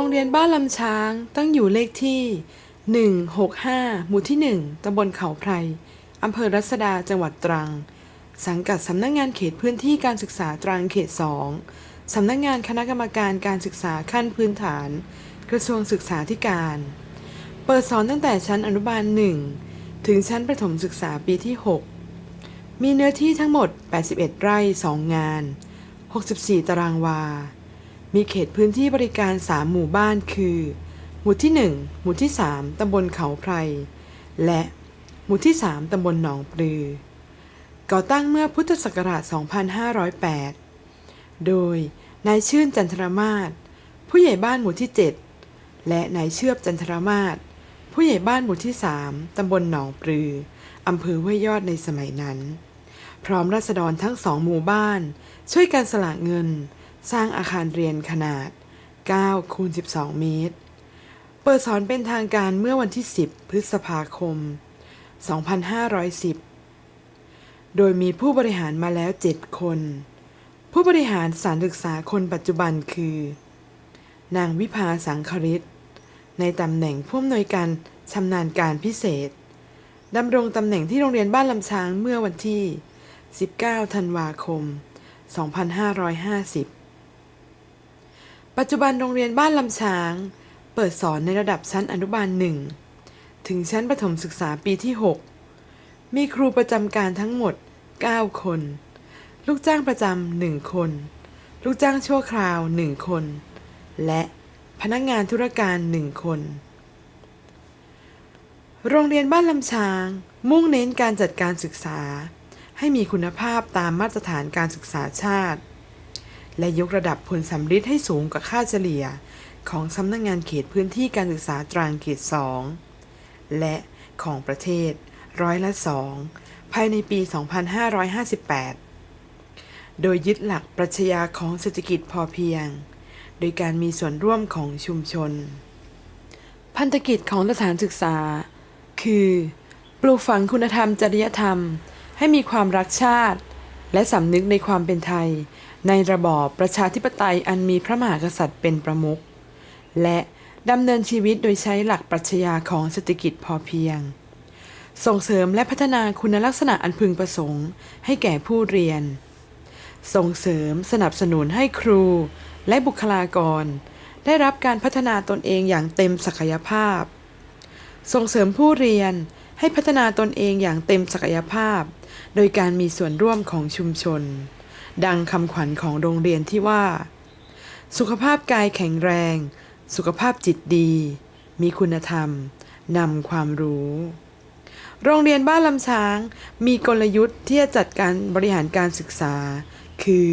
รงเรียนบ้านลำช้างตั้งอยู่เลขที่ 165 หมู่ที่ 1 ตำบลเขาไพร อำเภอรัศดา จังหวัดตรัง สังกัดสำนักงงานเขตพื้นที่การศึกษาตรังเขต 2 สำนักงงานคณะกรรมการการศึกษาขั้นพื้นฐาน กระทรวงศึกษาธิการ เปิดสอนตั้งแต่ชั้นอนุบาล 1 ถึงชั้นประถมศึกษาปีที่ 6 มีเนื้อที่ทั้งหมด 81 ไร่ 2 งาน 64 ตารางวา มีเขตพื้นที่บริการ 3 หมู่บ้านคือ หมู่ที่ 1 หมู่ที่ 3 ตำบลเขาไพร และหมู่ที่ 3 ตำบลหนองปลือ ก่อตั้งเมื่อพุทธศักราช 2508 โดยนายชื่นจันทรมาศผู้ใหญ่บ้านหมู่ที่ 7 และนายเชือบจันทรมาศผู้ใหญ่บ้านหมู่ที่ 3 ตำบลหนองปลือ อำเภอห้วยยอดในสมัยนั้น พร้อมราษฎรทั้งสองหมู่บ้าน ช่วยกันสละเงิน สร้างอาคารเรียนขนาด 9 คูณ 12 เมตร เปิดสอนเป็นทางการเมื่อวันที่ 10 พฤษภาคม 2510 โดยมีผู้บริหารมาแล้ว 7 คน ผู้บริหารสารศึกษาคนปัจจุบันคือ นางวิภาสังคริต ในตำแหน่งผู้อำนวยการชำนาญการพิเศษดำรงตำแหน่งที่โรงเรียนบ้านลำช้างเมื่อวันที่ 19 ธันวาคม 2550 ปัจจุบันโรงเรียนบ้านลำช้าง เปิดสอนในระดับชั้นอนุบาลหนึ่งถึงชั้นประถมศึกษาปีที่ 6 มีครูประจำการทั้งหมด 9 คน ลูกจ้างประจำหนึ่งคน ลูกจ้างชั่วคราวหนึ่งคน และพนักงานธุรการหนึ่งคน โรงเรียนบ้านลำช้าง มุ่งเน้นการจัดการศึกษา ให้มีคุณภาพตามมาตรฐานการศึกษาชาติ และยกระดับผลสัมฤทธิ์ให้สูงกว่าค่าเฉลี่ย ของสำนักงงานเขตพื้นที่การศึกษาตรังเขต 2 และของประเทศ ร้อยละสองภายในปี 2558 โดยยึดหลักปรัชญาของเศรษฐกิจพอเพียง โดยการมีส่วนร่วมของชุมชน พันธกิจของสถานศึกษา คือ ปลูกฝังคุณธรรมจริยธรรม ให้มีความรักชาติ และสำนึกในความเป็นไทย ในระบอบประชาธิปไตยอันมีพระมหากษัตริย์เป็นประมุข และดำเนินชีวิตโดยใช้หลักปรัชญาของเศรษฐกิจพอเพียง ส่งเสริมและพัฒนาคุณลักษณะอันพึงประสงค์ ให้แก่ผู้เรียน ส่งเสริมสนับสนุนให้ครูและบุคลากร ได้รับการพัฒนาตนเองอย่างเต็มศักยภาพ ส่งเสริมผู้เรียนให้พัฒนาตนเองอย่างเต็มศักยภาพ โดยการมีส่วนร่วมของชุมชน ดังคำขวัญของโรงเรียนที่ว่า สุขภาพกายแข็งแรง สุขภาพจิตดี มีคุณธรรมนำความรู้ โรงเรียนบ้านลำช้าง มีกลยุทธ์ที่จะจัดการบริหารการศึกษา คือ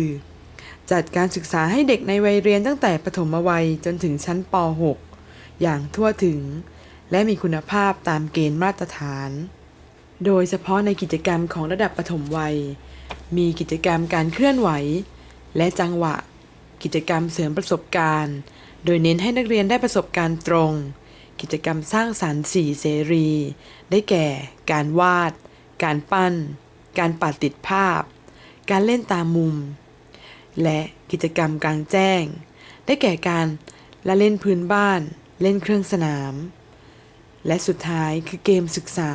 จัดการศึกษาให้เด็กในวัยเรียนตั้งแต่ปฐมวัยจนถึงชั้นป .6 อย่างทั่วถึง และมีคุณภาพตามเกณฑ์มาตรฐาน โดยเฉพาะในกิจกรรมของระดับปฐมวัย มีกิจกรรมการเคลื่อนไหว และจังหวะ กิจกรรมเสริมประสบการณ์ โดยเน้นให้นักเรียนได้ประสบการณ์ตรง กิจกรรมสร้างสรรค์สี่เสรี ได้แก่ การวาด การปั้น การปัดติดภาพ การเล่นตามมุม และกิจกรรมกลางแจ้ง ได้แก่การละเล่นพื้นบ้าน เล่นเครื่องสนาม และสุดท้ายคือเกมศึกษา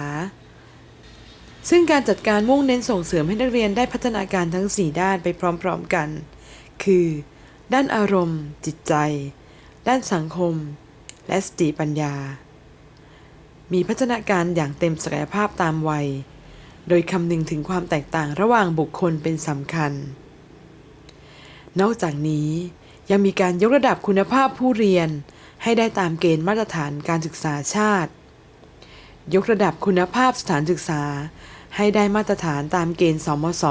ซึ่งการจัดการมุ่งเน้นส่งเสริมให้นักเรียนได้พัฒนาการทั้ง 4 ด้านไปพร้อมๆกัน คือ ด้านอารมณ์ จิตใจ ด้านสังคม และสติปัญญา มีพัฒนาการอย่างเต็มศักยภาพตามวัย โดยคำนึงถึงความแตกต่างระหว่างบุคคลเป็นสำคัญ นอกจากนี้ยังมีการยกระดับคุณภาพผู้เรียนให้ได้ตามเกณฑ์มาตรฐานการศึกษาชาติ ยกระดับคุณภาพสถานศึกษา ให้ได้มาตรฐานตามเกณฑ์สมศ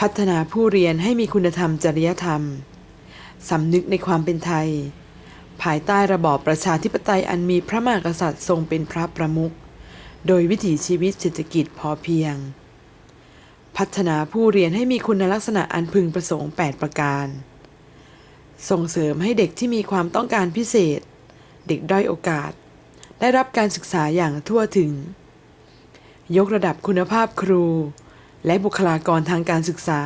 พัฒนาผู้เรียนให้มีคุณธรรมจริยธรรม สำนึกในความเป็นไทย ภายใต้ระบอบประชาธิปไตยอันมีพระมหากษัตริย์ทรงเป็นพระประมุข โดยวิถีชีวิตเศรษฐกิจพอเพียง พัฒนาผู้เรียนให้มีคุณลักษณะอันพึงประสงค์ 8 ประการ ส่งเสริมให้เด็กที่มีความต้องการพิเศษ เด็กด้อยโอกาส ได้รับการศึกษาอย่างทั่วถึง ยกระดับคุณภาพครู และบุคลากรทางการศึกษา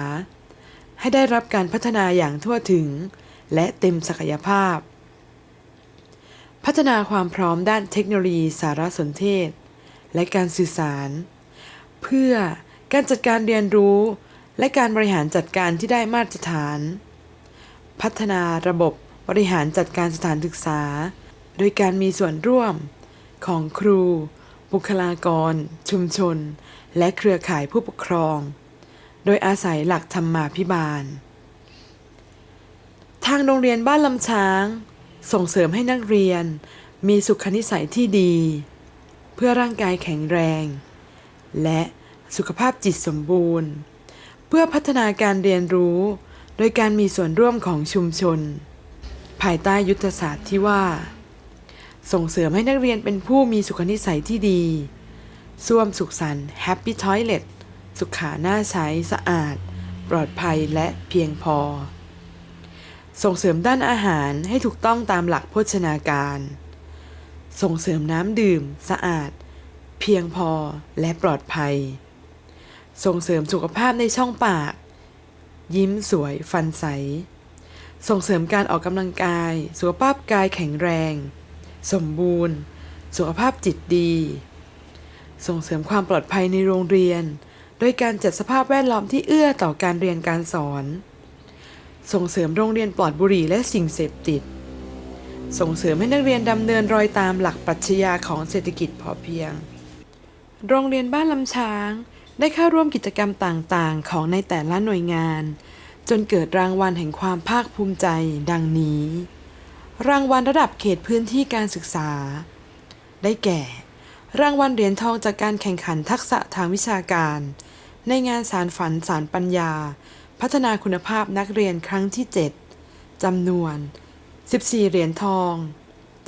ให้ได้รับการพัฒนาอย่างทั่วถึง และเต็มศักยภาพ พัฒนาความพร้อมด้านเทคโนโลยีสารสนเทศ และการสื่อสาร เพื่อการจัดการเรียนรู้และการบริหารจัดการที่ได้มาตรฐาน พัฒนาระบบบริหารจัดการสถานศึกษา โดยการมีส่วนร่วม ของครู บุคลากร ชุมชน และเครือข่ายผู้ปกครอง โดยอาศัยหลักธรรมาภิบาล ทางโรงเรียนบ้านลำช้าง ส่งเสริมให้นักเรียนมีสุขนิสัยที่ดี เพื่อร่างกายแข็งแรง และสุขภาพจิตสมบูรณ์ เพื่อพัฒนาการเรียนรู้ โดยการมีส่วนร่วมของชุมชน ภายใต้ยุทธศาสตร์ที่ว่า ส่งเสริมให้นักเรียนเป็นผู้มีสุขนิสัยที่ดีส้วมสุขสันต์ Happy Toilet สุขาน่าใช้สะอาด ปลอดภัยและเพียงพอ ส่งเสริมด้านอาหารให้ถูกต้องตามหลักโภชนาการ ส่งเสริมน้ำดื่ม สะอาด เพียงพอและปลอดภัย ส่งเสริมสุขภาพในช่องปาก ยิ้มสวยฟันใส ส่งเสริมการออกกำลังกาย สุขภาพกายแข็งแรง สมบูรณ์ สุขภาพจิตดี ส่งเสริมความปลอดภัยในโรงเรียน โดยการจัดสภาพแวดล้อมที่เอื้อต่อการเรียนการสอน ส่งเสริมโรงเรียนปลอดบุหรี่และสิ่งเสพติด ส่งเสริมให้นักเรียนดำเนินรอยตามหลักปรัชญาของเศรษฐกิจพอเพียง โรงเรียนบ้านลำช้าง ได้เข้าร่วมกิจกรรมต่างๆ ของในแต่ละหน่วยงาน จนเกิดรางวัลแห่งความภาคภูมิใจดังนี้ รางวัลระดับเขตพื้นที่การศึกษา ได้แก่ รางวัลเหรียญทองจากการแข่งขันทักษะทางวิชาการ ในงานสารฝันสารปัญญา พัฒนาคุณภาพนักเรียนครั้งที่ 7 จำนวน 14 เหรียญทอง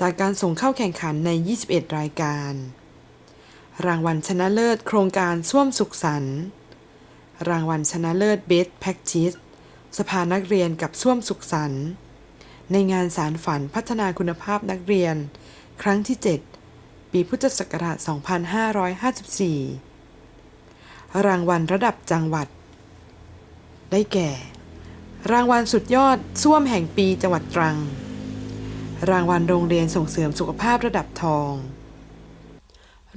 จากการส่งเข้าแข่งขันใน 21 รายการ รางวัลชนะเลิศโครงการส้วมสุขสันต์รางวัลชนะเลิศเบสแพ็กชิสสภานักเรียนกับส้วมสุขสันต์ ในงานสารฝันพัฒนาคุณภาพนักเรียน ครั้งที่ 7 ปีพุทธศักราช 2554 รางวัลระดับจังหวัด ได้แก่ รางวัลสุดยอดส้วมแห่งปีจังหวัดตรัง รางวัลโรงเรียนส่งเสริมสุขภาพระดับทอง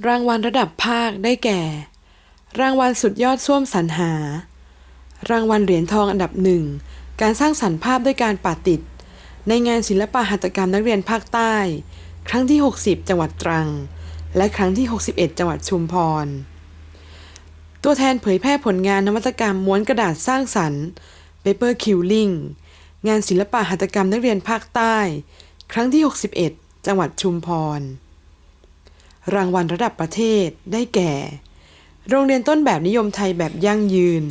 รางวัลระดับภาคได้แก่ รางวัลสุดยอดส้วมสรรหา รางวัลเหรียญทองอันดับหนึ่งการสร้างสรรค์ภาพด้วยการปาติด ในงานศิลปหัตถกรรมนักเรียนภาคใต้ ครั้งที่ 60 จังหวัดตรัง และครั้งที่ 61 จังหวัดชุมพร ตัวแทนเผยแพร่ผลงานนวัตกรรมม้วนกระดาษสร้างสรรค์ Paper Quilling งานศิลปหัตถกรรมนักเรียนภาคใต้ ครั้งที่ 61 จังหวัดชุมพร รางวัลระดับประเทศได้แก่ โรงเรียนต้นแบบนิยมไทยแบบยั่งยืน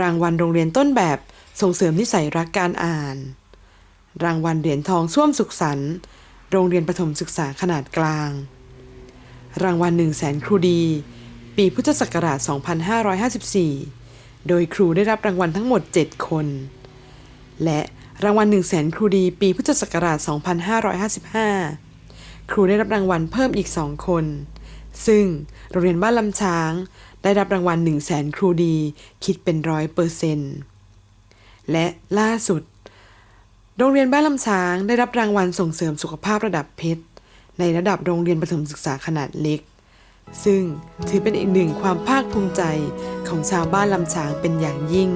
รางวัลโรงเรียนต้นแบบส่งเสริมนิสัยรักการอ่าน รางวัลเหรียญทองส้วมสุขสันต์โรงเรียนประถมศึกษาขนาดกลาง รางวัล1 0 0 0 0แสนครูดี ปีพุทธศักราช 2554 โดยครูได้รับรางวัลทั้งหมด 7 คน และรางวัล1 0 0 0 0แสนครูดี ปีพุทธศักราช 2555 ครูได้รับรางวัลเพิ่มอีก 2 คน ซึ่งโรงเรียนบ้านลำช้าง ได้รับรางวัล1 0 0 0 0แสนครูดี คิดเป็นร้อยเปอร์เซนต์และล่าสุด โรงเรียนบ้านลำช้างได้รับรางวัลส่งเสริมสุขภาพระดับเพชร ในระดับโรงเรียนประถมศึกษาขนาดเล็ก ซึ่งถือเป็นอีกหนึ่งความภาคภูมิใจของชาวบ้านลำช้างเป็นอย่างยิ่ง